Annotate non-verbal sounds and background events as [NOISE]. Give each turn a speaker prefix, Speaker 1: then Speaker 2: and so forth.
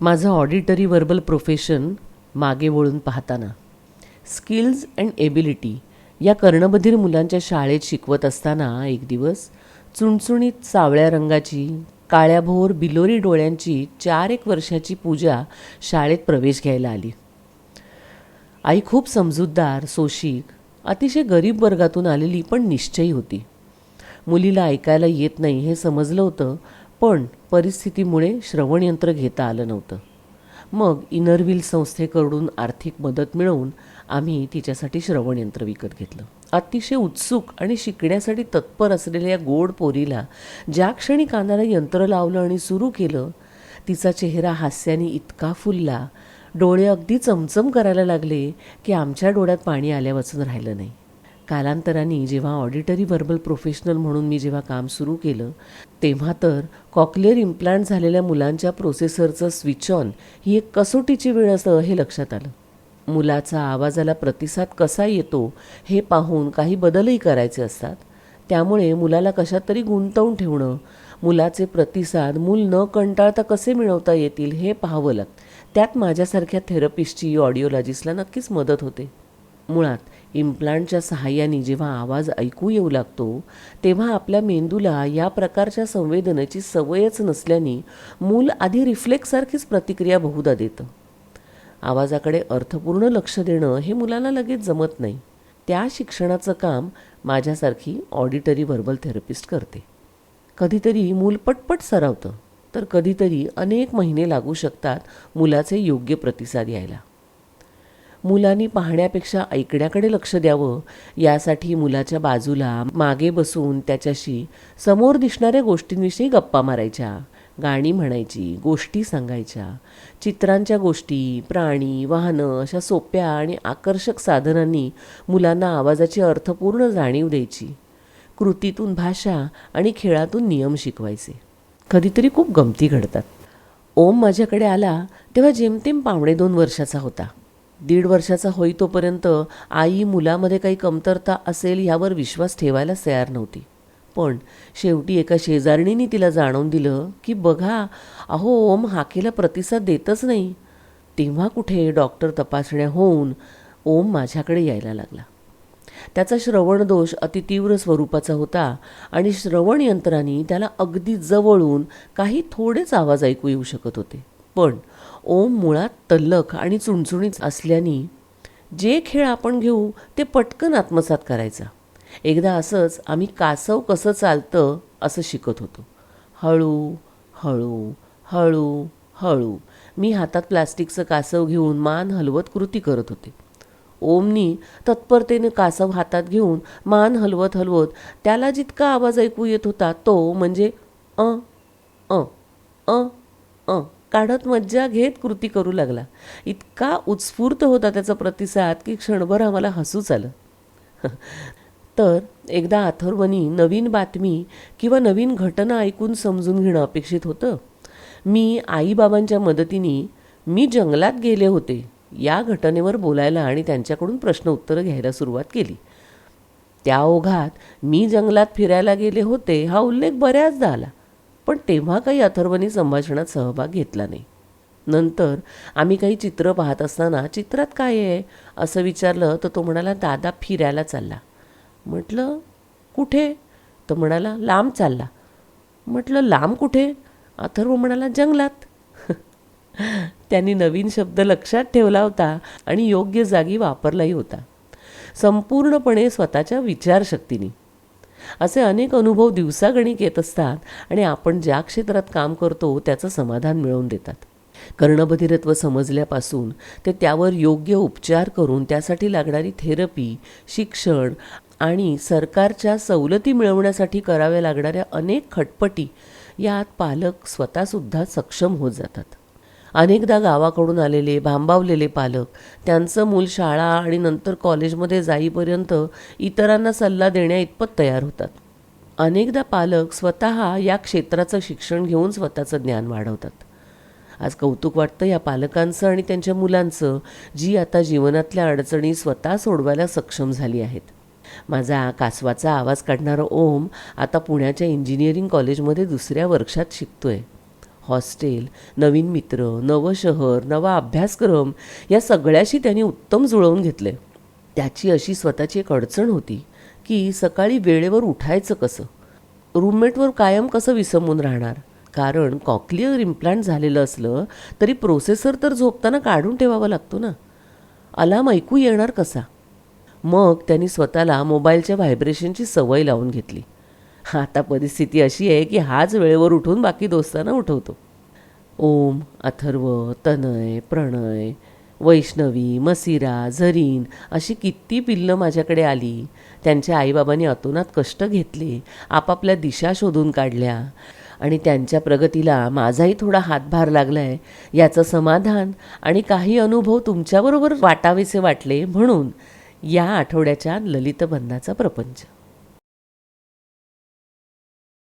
Speaker 1: माझं auditory verbal profession मागे वळून पाहताना स्किल्स अँड एबिलिटी या कर्णबधीर मुलांच्या शाळेत शिकवत असताना एक दिवस चुणचुणीत सावळ्या रंगाची काळ्याभोर बिलोरी डोळ्यांची चार एक वर्षाची पूजा शाळेत प्रवेश घ्यायला आली. आई खूप समजूतदार सोशिक अतिशय गरीब वर्गातून आलेली पण निश्चयी होती. मुलीला ऐकायला येत नाही हे समजलं होतं पण परिस्थितीमुळे श्रवणयंत्र घेता आलं नव्हतं. मग इनरव्हील संस्थेकडून आर्थिक मदत मिळवून आम्ही तिच्यासाठी श्रवणयंत्र विकत घेतलं. अतिशय उत्सुक आणि शिकण्यासाठी तत्पर असलेल्या या गोड पोरीला ज्या क्षणी कानाला यंत्र लावलं आणि सुरू केलं तिचा चेहरा हास्याने इतका फुलला डोळे अगदी चमचम करायला लागले की आमच्या डोळ्यात पाणी आल्यावाचून राहिलं नाही. कालांतराने जेव्हा ऑडिटरी व्हर्बल प्रोफेशनल म्हणून मी जेव्हा काम सुरू केलं तेव्हा तर कॉक्लिअर इम्प्लांट झालेल्या मुलांच्या प्रोसेसरचं स्विच ऑन ही एक कसोटीची वेळ असं हे लक्षात आलं. मुलाचा आवाजाला प्रतिसाद कसा येतो हे पाहून काही बदलही करायचे असतात. त्यामुळे मुलाला कशात तरी गुंतवून ठेवणं मुलाचे प्रतिसाद मूल न कंटाळता कसे मिळवता येतील हे पाहावं लागतं. त्यात माझ्यासारख्या थेरपिस्टची ऑडिओलॉजिस्टला नक्कीच मदत होते. मुळात इम्प्लांटच्या सहाय्याने जेव्हा आवाज ऐकू येऊ लागतो तेव्हा आपल्या मेंदूला या प्रकारच्या संवेदनेची सवयच नसल्याने मूल आधी रिफ्लेक्ससारखीच प्रतिक्रिया बहुधा देतं. आवाजाकडे अर्थपूर्ण लक्ष देणं हे मुलांना लगेच जमत नाही. त्या शिक्षणाचं काम माझ्यासारखी ऑडिटरी व्हर्बल थेरपिस्ट करते. कधीतरी मूल पटपट सरावतं तर कधीतरी अनेक महिने लागू शकतात मुलाचे योग्य प्रतिसाद यायला. मुलांनी पाहण्यापेक्षा ऐकण्याकडे लक्ष द्यावं यासाठी मुलाच्या बाजूला मागे बसून त्याच्याशी समोर दिसणाऱ्या गोष्टींविषयी गप्पा मारायच्या गाणी म्हणायची गोष्टी सांगायच्या. चित्रांच्या गोष्टी प्राणी वाहनं अशा सोप्या आणि आकर्षक साधनांनी मुलांना आवाजाची अर्थपूर्ण जाणीव द्यायची. कृतीतून भाषा आणि खेळातून नियम शिकवायचे. कधीतरी खूप गमती घडतात. ओम माझ्याकडे आला तेव्हा जेमतेम पावणे दोन वर्षाचा होता. दीड वर्षाचा होई तोपर्यंत आई मुलामध्ये काही कमतरता असेल यावर विश्वास ठेवायला तयार नव्हती. पण शेवटी एका शेजारणीने तिला जाणवून दिलं की बघा अहो ओम हाकेला प्रतिसाद देतच नाही. तेव्हा कुठे डॉक्टर तपासण्या होऊन ओम माझ्याकडे यायला लागला. त्याचा श्रवण दोष अतितीव्र स्वरूपाचा होता आणि श्रवण यंत्राने त्याला अगदी जवळून काही थोडेच आवाज ऐकू येऊ शकत होते. पण ओम मुळात तल्लख आणि चुणचुणीत असल्याने जे खेळ आपण घेऊ ते पटकन आत्मसात करायचा. एकदा असंच आम्ही कासव कसं चालतं असं शिकत होतो. हळू हळू हळू हळू. मी हातात प्लास्टिकचं कासव घेऊन मान हलवत कृती करत होते. ओमनी तत्परतेने कासव हातात घेऊन मान हलवत हलवत त्याला जितका आवाज ऐकू येत होता तो म्हणजे अ अ अ अ. काढत मज्जा घेत कृती करू लागला. इतका उत्स्फूर्त होता त्याचा प्रतिसाद की क्षणभर आम्हाला हसूच आलं. [LAUGHS] तर एकदा अथर्वनी नवीन बातमी किंवा नवीन घटना ऐकून समजून घेणं अपेक्षित होतं. मी आईबाबांच्या मदतीने मी जंगलात गेले होते या घटनेवर बोलायला आणि त्यांच्याकडून प्रश्न उत्तरं घ्यायला सुरुवात केली. त्या ओघात मी जंगलात फिरायला गेले होते हा उल्लेख बऱ्याचदा आला. पण तेव्हा काही अथर्वनी संभाषणात सहभाग घेतला नाही. नंतर आम्ही काही चित्र पाहत असताना चित्रात काय आहे? असं विचारलं तर तो म्हणाला दादा फिरायला चालला. म्हटलं कुठे? तो म्हणाला लांब चालला. म्हटलं लांब कुठे? अथर्व म्हणाला जंगलात. [LAUGHS] त्यांनी नवीन शब्द लक्षात ठेवला होता आणि योग्य जागी वापरलाही होता. संपूर्णपणे स्वतःच्या विचारशक्तीने. असे अनेक अनुभव दिवसागणिक येत असतात आणि आपण ज्या क्षेत्रात काम करतो त्याचं समाधान मिळवून देतात. कर्णबधिरत्व समजल्यापासून ते त्यावर योग्य उपचार करून त्यासाठी लागणारी थेरपी शिक्षण आणि सरकारच्या सवलती मिळवण्यासाठी कराव्या लागणाऱ्या अनेक खटपटी यात पालक स्वतःसुद्धा सक्षम होत जातात. अनेकदा गावाकडून आलेले भांबावलेले पालक त्यांचं मूल शाळा आणि नंतर कॉलेजमध्ये जाईपर्यंत इतरांना सल्ला देण्या इतपत तयार होतात. अनेकदा पालक स्वतः या क्षेत्राचं शिक्षण घेऊन स्वतःचं ज्ञान वाढवतात. आज कौतुक वाटतं या पालकांचं आणि त्यांच्या मुलांचं जी आता जीवनातल्या अडचणी स्वतः सोडवायला सक्षम झाली आहेत. माझा कासवाचा आवाज काढणारा ओम आता पुण्याच्या इंजिनिअरिंग कॉलेजमध्ये दुसऱ्या वर्षात शिकतोय. हॉस्टेल नवीन मित्र नवं शहर नवा अभ्यासक्रम या सगळ्याशी त्यांनी उत्तम जुळवून घेतले. त्याची अशी स्वतःची एक अडचण होती की सकाळी वेळेवर उठायचं कसं? रूममेटवर कायम कसं विसंबून राहणार? कारण कॉक्लिअर इम्प्लांट झालेलं असलं तरी प्रोसेसर तर झोपताना काढून ठेवावा लागतो ना? अलाम ऐकू येणार कसा? मग त्यांनी स्वतःला मोबाईलच्या व्हायब्रेशनची सवय लावून घेतली. [LAUGHS] आता परिस्थिती अशी आहे की हाच वेळेवर उठून बाकी दोस्तांना उठवतो. ओम अथर्व तनय प्रणय वैष्णवी मसिरा झरीन अशी किती पिल्लं माझ्याकडे आली. त्यांच्या आईबाबांनी अतोनात कष्ट घेतले आपापल्या दिशा शोधून काढल्या. आणि त्यांच्या प्रगतीला माझाही थोडा हातभार लागला आहे याचं समाधान आणि काही अनुभव तुमच्याबरोबर वाटावेसे वाटले म्हणून या आठवड्याच्या ललितबंधाचा प्रपंच.